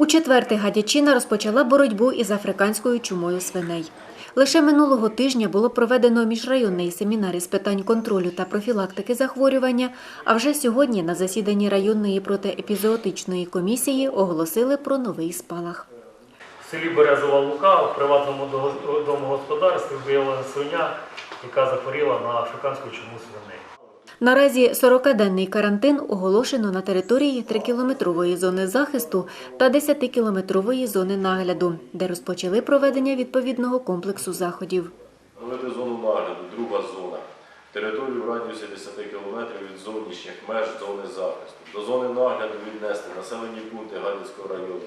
У четверте Гадячина розпочала боротьбу із африканською чумою свиней. Лише минулого тижня було проведено міжрайонний семінар із питань контролю та профілактики захворювання, а вже сьогодні на засіданні районної протиепізоотичної комісії оголосили про новий спалах. В селі Березова Лука в приватному домогосподарстві виявлена свиня, яка захворіла на африканську чуму свиней. Наразі 40-денний карантин оголошено на території 3-кілометрової зони захисту та 10-кілометрової зони нагляду, де розпочали проведення відповідного комплексу заходів. Ввели зону нагляду, друга зона. Територію в радіусі 10 км від зовнішніх меж зони захисту. До зони нагляду віднести населені пункти Гадяцького району.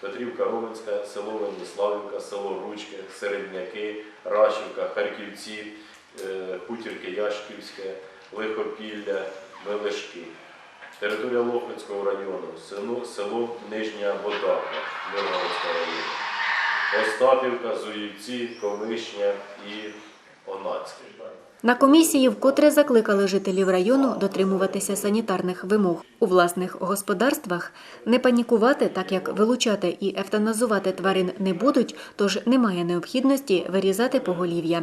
Петрівка Ровенська, село Веніславівка, село Ручки, Середняки, Рашівка, Харківці, е, Хутірки Яшківське, Лихопілля, Мелешки. Територія Лохвицького району, село, Нижня Бодака, Миргородського району. Остапівка, Зуївці, Комишня і Онацьке. На комісії вкотре закликали жителів району дотримуватися санітарних вимог у власних господарствах, не панікувати, так як вилучати і евтаназувати тварин не будуть, тож немає необхідності вирізати поголів'я.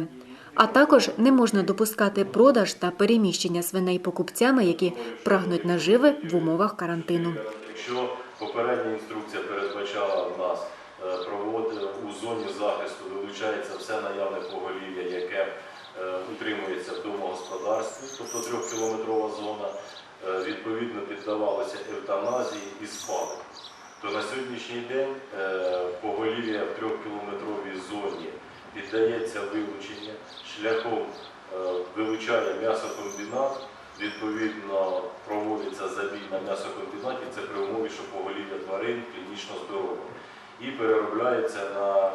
А також не можна допускати продаж та переміщення свиней покупцями, які прагнуть наживи в умовах карантину. Якщо попередня інструкція передбачала в нас е, проводити у зоні захисту, вилучається все наявне поголів'я, яке е, утримується в домогосподарстві, тобто трьохкілометрова зона, е, відповідно піддавалося евтаназії і спали. То на сьогоднішній день е, поголів'я в трьохкілометровій зоні піддається вилучення шляхом е, вилучає м'ясокомбінат, відповідно проводиться забій на м'ясокомбінаті, це при умові, що поголів'я тварин клінічно здорове. І переробляється на